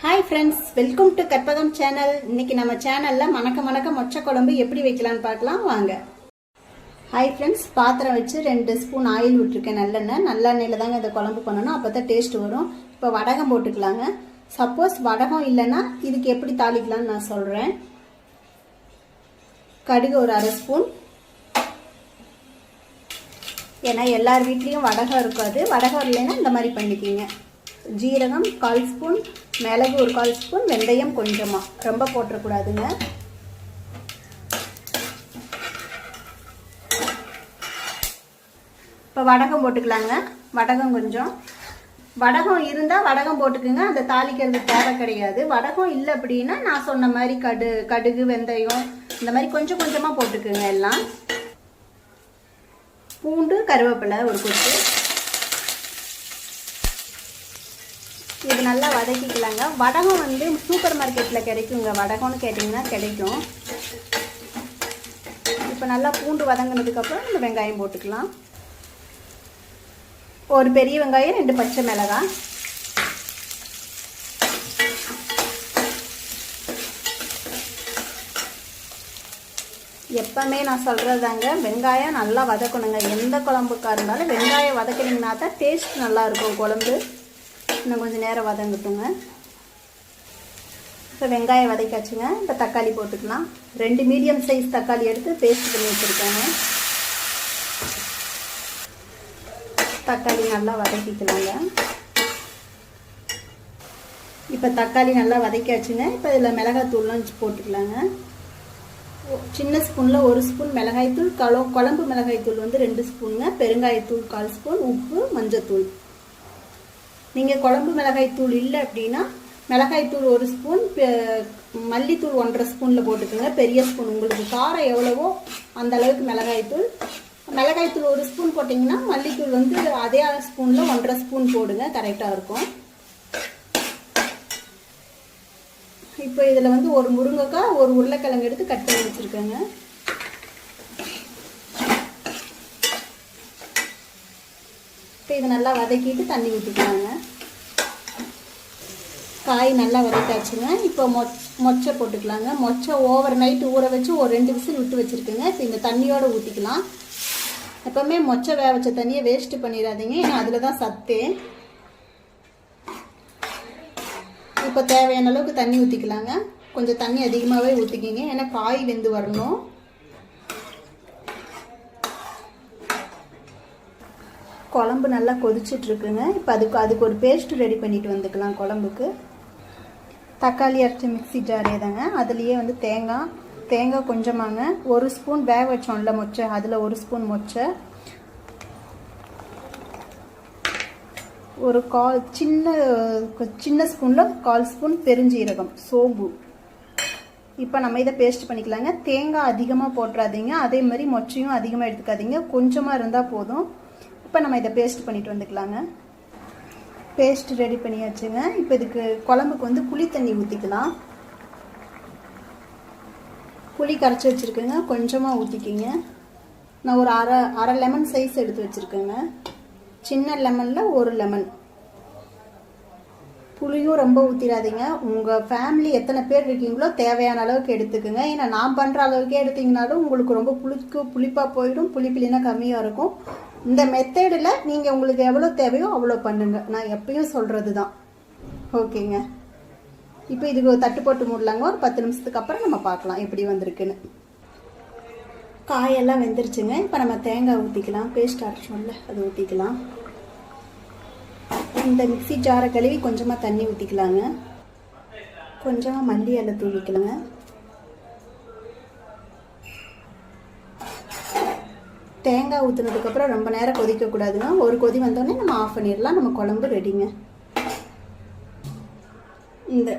Hi friends welcome to Karpagam channel இன்னைக்கு நம்ம சேனல்ல மணக்க மணக்க மொச்சை குழம்பு எப்படி வைக்கலாம்னு பார்க்கலாம் வாங்க. ஹாய் ஃப்ரெண்ட்ஸ் பாத்திரம் வச்சு ரெண்டு ஸ்பூன் ஆயில் விட்டுருக்கேன் நல்லெண்ணெய். நல்லெண்ணெயில் தாங்க இந்த குழம்பு பண்ணணும். அப்போ தான் டேஸ்ட் வரும். இப்போ வடகம் போட்டுக்கலாங்க. சப்போஸ் வடகம் இல்லைன்னா இதுக்கு எப்படி தாளிக்கலாம்னு நான் சொல்கிறேன் கடுகு ஒரு அரை ஸ்பூன் ஏன்னா எல்லார் வீட்லேயும் வடகம் இருக்காது. வடகம் இல்லைன்னா இந்த மாதிரி பண்ணிக்கிங்க. ஜீரகம் கால் ஸ்பூன் மிளகு ஒரு கால் ஸ்பூன் வெந்தயம் கொஞ்சமாக ரொம்ப போட்டுறக்கூடாதுங்க. இப்போ வடகம் போட்டுக்கலாங்க. வடகம் கொஞ்சம். வடகம் இருந்தால் வடகம் போட்டுக்குங்க. அந்த தாளிக்கிறது தேவை கிடையாது. வடகம் இல்லை அப்படின்னா நான் சொன்ன மாதிரி கடு கடுகு வெந்தயம் இந்த மாதிரி கொஞ்சம் கொஞ்சமாக போட்டுக்குங்க எல்லாம். பூண்டு கருவேப்பிலை ஒரு கொத்து. இது நல்லா வதக்கிக்கலாங்க. வடகம் வந்து சூப்பர் மார்க்கெட்டில் கிடைக்குங்க. வடகம்னு கேட்டிங்கன்னா கிடைக்கும். இப்போ நல்லா பூண்டு வதங்கினதுக்கப்புறம் இந்த வெங்காயம் போட்டுக்கலாம். ஒரு பெரிய வெங்காயம் ரெண்டு பச்சை மிளகாய் எப்பவுமே நான் சொல்கிறதாங்க வெங்காயம் நல்லா வதக்கணுங்க. எந்த குழம்புக்காக இருந்தாலும் வெங்காயம் வதக்கினீங்கன்னா தான் டேஸ்ட் நல்லாயிருக்கும் குழம்பு. இன்னும் கொஞ்சம் நேரம் வதங்கட்டுங்க இப்போ வெங்காயம் வதக்காச்சுங்க இப்போ தக்காளி போட்டுக்கலாம். ரெண்டு மீடியம் சைஸ் தக்காளி எடுத்து பேஸ்ட் பண்ணி வச்சுருக்காங்க. தக்காளி நல்லா வதக்கிக்கலாங்க. இப்போ தக்காளி நல்லா வதக்காச்சுங்க இப்போ இதில் மிளகாத்தூள்லாம் போட்டுக்கலாங்க. சின்ன ஸ்பூனில் ஒரு ஸ்பூன் மிளகாய்த்தூள் கலோ குழம்பு மிளகாய்த்தூள் வந்து ரெண்டு ஸ்பூனுங்க. பெருங்காயத்தூள் கால் ஸ்பூன் உப்பு மஞ்சத்தூள். நீங்கள் குழம்பு மிளகாய் தூள் இல்லை அப்படின்னா மிளகாய் தூள் ஒரு ஸ்பூன் மல்லித்தூள் ஒன்றரை ஸ்பூனில் போட்டுக்கோங்க. பெரிய ஸ்பூன். உங்களுக்கு காரம் எவ்வளவோ அந்த அளவுக்கு மிளகாய் தூள். மிளகாய் தூள் ஒரு ஸ்பூன் போட்டிங்கன்னா மல்லித்தூள் வந்து அதே ஸ்பூனில் ஒன்றரை ஸ்பூன் போடுங்க. கரெக்டாக இருக்கும். இப்போ இதில் வந்து ஒரு முருங்கைக்காய் ஒரு உருளைக்கிழங்கு எடுத்து கட் பண்ணி வச்சுருக்கேங்க. இதை நல்லா வதக்கிட்டு தண்ணி ஊற்றிக்கலாங்க காய் நல்லா வதக்காச்சுங்க. இப்போ மொச் மொச்சை போட்டுக்கலாங்க. மொச்சை ஓவர் நைட்டு ஊற வச்சு ஒரு ரெண்டு விசில் விட்டு வச்சுருக்குங்க. இப்போ இந்த தண்ணியோடு ஊற்றிக்கலாம் எப்போவுமே மொச்சை வேக வச்ச தண்ணியை வேஸ்ட்டு பண்ணிடாதீங்க. ஏன்னா அதில் தான் சத்து. இப்போ தேவையான அளவுக்கு தண்ணி ஊற்றிக்கலாங்க கொஞ்சம் தண்ணி அதிகமாகவே ஊற்றிக்கிங்க ஏன்னா காய் வெந்து வரணும். குழம்பு நல்லா கொதிச்சிட்ருக்குங்க. இப்போ அதுக்கு அதுக்கு ஒரு பேஸ்ட்டு ரெடி பண்ணிட்டு வந்துக்கலாம் குழம்புக்கு. தக்காளி அரைச்ச மிக்சி ஜாரே தாங்க அதுலேயே வந்து தேங்காய் தேங்காய் கொஞ்சமாங்க. ஒரு ஸ்பூன் வேக வச்சோம்ல மொச்சை. அதில் ஒரு ஸ்பூன் மொச்சை. ஒரு கால் சின்ன சின்ன ஸ்பூனில் கால் ஸ்பூன் பெருஞ்சீரகம் சோம்பு. இப்போ நம்ம இதை பேஸ்ட் பண்ணிக்கலாங்க. தேங்காய் அதிகமாக போட்டுறாதீங்க. அதே மாதிரி மொச்சையும் அதிகமாக எடுத்துக்காதீங்க. கொஞ்சமாக இருந்தால் போதும். இப்போ நம்ம இதை பேஸ்ட் பண்ணிட்டு வந்துக்கலாங்க. Paste ready பண்ணியாச்சுங்க. இப்போ இதுக்கு குழம்புக்கு வந்து புளி தண்ணி ஊற்றிக்கலாம் புளி கரைச்சி வச்சுருக்கேங்க. கொஞ்சமாக ஊற்றிக்கிங்க நான் ஒரு அரை அரை லெமன் சைஸ் எடுத்து வச்சுருக்கேங்க. சின்ன லெமனில் ஒரு லெமன் புளியும் ரொம்ப ஊற்றிடாதீங்க உங்கள் ஃபேமிலி எத்தனை பேர் இருக்கீங்களோ தேவையான அளவுக்கு எடுத்துக்கோங்க. ஏன்னா நான் பண்ணுற அளவுக்கே எடுத்தீங்கனாலும் உங்களுக்கு ரொம்ப புளிக்கு புளிப்பாக போயிடும். புளிப்பிலினா கம்மியாக இருக்கும். இந்த மெத்தடில் நீங்கள் உங்களுக்கு எவ்வளோ தேவையோ அவ்வளோ பண்ணுங்கள் நான் எப்பயும் சொல்கிறது தான் ஓகேங்க இப்போ இதுக்கு தட்டு போட்டு மூடலாங்க. ஒரு பத்து நிமிஷத்துக்கு அப்புறம் நம்ம பார்க்கலாம் எப்படி வந்திருக்குன்னு. காயெல்லாம் வெந்துருச்சுங்க. இப்போ நம்ம தேங்காய் ஊற்றிக்கலாம் பேஸ்ட் அரைச்சோம்ல அது ஊற்றிக்கலாம் இந்த மிக்சி ஜாரை கழுவி கொஞ்சமாக தண்ணி ஊற்றிக்கலாங்க கொஞ்சமாக மல்லி இலை தூவிக்கலாங்க. தேங்காய் ஊற்றுனதுக்கப்புறம் ரொம்ப நேரம் கொதிக்கக்கூடாதுங்க ஒரு கொதி வந்தோடனே நம்ம ஆஃப் பண்ணிடலாம். நம்ம குழம்பு ரெடிங்க இந்த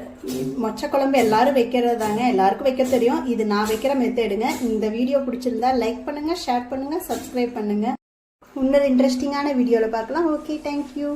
மொச்சை குழம்பு எல்லாரும் வைக்கிறது தாங்க. எல்லாருக்கும் வைக்க தெரியும். இது நான் வைக்கிற மெத்தேடுங்க இந்த வீடியோ பிடிச்சிருந்தா லைக் பண்ணுங்கள் ஷேர் பண்ணுங்கள் சப்ஸ்கிரைப் பண்ணுங்கள் இன்னொரு இன்ட்ரெஸ்டிங்கான வீடியோவில் பார்க்கலாம். Okay thank you